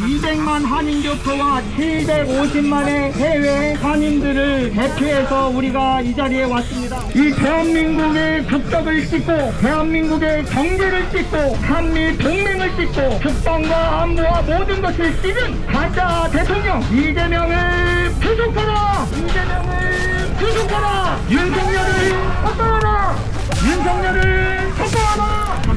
200만 한인교포와 750만의 해외 한인들을 대표해서 우리가 이 자리에 왔습니다. 이 대한민국의 국적을 찍고 대한민국의 경제를 찍고 한미 동맹을 찍고 국방과 안보와 모든 것을 찍은 가짜 대통령 이재명을 부족하라! 이재명을 부족하라! 윤석열을 삭발하라! 윤석열을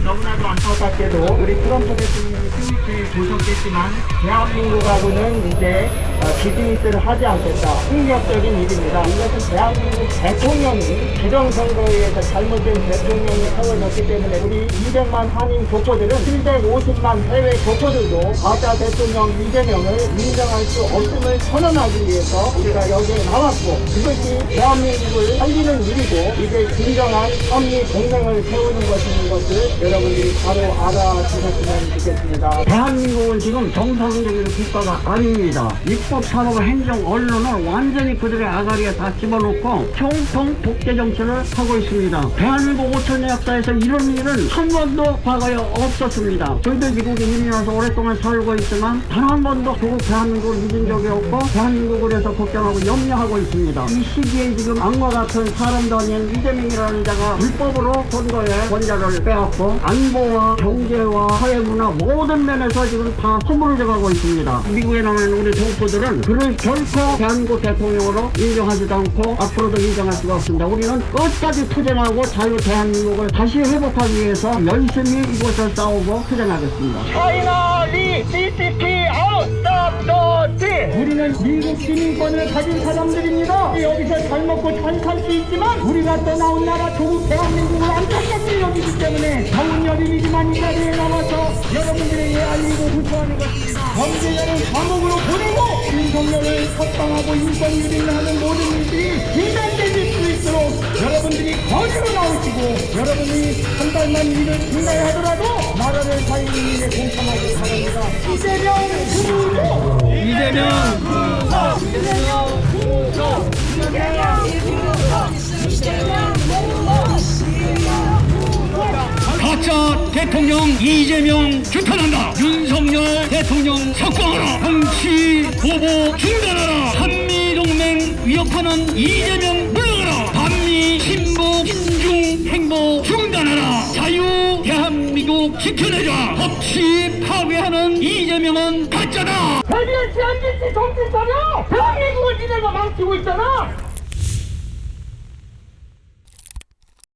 너무나도 안타깝게도 우리 트럼프 대통령이 스위치 보셨겠지만 대한민국하고는 이제 어, 비즈니스를 하지 않겠다. 충격적인 일입니다. 이것은 대한민국 대통령이 부정선거에 의해서 잘못된 대통령이 세워졌기 때문에 우리 200만 한인 교포들은 750만 해외 교포들도 가짜 대통령 이재명을 인정할 수 없음을 선언하기 위해서 우리가 여기에 나왔고 그것이 대한민국을 살리는 일이고 이제 진정한 한미 동맹을 세우는 것인 것을 여러분들이 바로 알아주셨으면 좋겠습니다. 대한민국은 지금 정상적인 국가가 아닙니다. 입법, 산업, 행정, 언론을 완전히 그들의 아가리에 다 집어넣고 총통 독재 정치를 하고 있습니다. 대한민국 5천년 역사에서 이런 일은 한 번도 과거에 없었습니다. 저희들 미국에 이민 와서 오랫동안 살고 있지만 단 한 번도 조국 대한민국을 믿은 적이 없고 대한민국을 해서 걱정하고 염려하고 있습니다. 이 시기에 지금 악마 같은 사람도 아닌 이재명이라는 자가 불법으로 선거에 권자를 빼앗고 안보와 경제와 사회문화 모든 면에서 지금 다 허물어져 가고 있습니다. 미국에 나오는 우리 동포들은 그를 결코 대한민국 대통령으로 인정하지도 않고 앞으로도 인정할 수가 없습니다. 우리는 끝까지 투쟁하고 자유 대한민국을 다시 회복하기 위해서 열심히 이곳을 싸우고 투쟁하겠습니다. 차이나 리 CCP 아웃 스톱 우리는 미국 시민권을 가진 사람들입니다. 여기서 잘 먹고 잘살수 있지만 우리가 떠나온 나라 조국 대한민국을 안타깝게 여기기 때문에 더운 여름이지만 이 자리에 나와서 여러분들에게 알리고 구조하는 것입니다. 범죄자를 감옥으로 보내고 윤석열을 석방하고 인권 유린하는 모든 일들이 진단되질 수 있도록 여러분들이 거리로 나오시고 여러분이 한 달만 일을 중단해 하더라도 나라를 살리는 일에 동참하기 바랍니다. 이재명 대통령 이재명 규탄한다. 윤석열 대통령 석방하라. 정치 보복 중단하라. 한미 동맹 위협하는 이재명 물러가라. 반미 신복 신중 행보 중단하라. 자유 대한민국 지켜내자. 법치 파괴하는 이재명은 가짜다. 대비의 시한기치 정신 차려! 대한민국을 니네가 망치고 있잖아!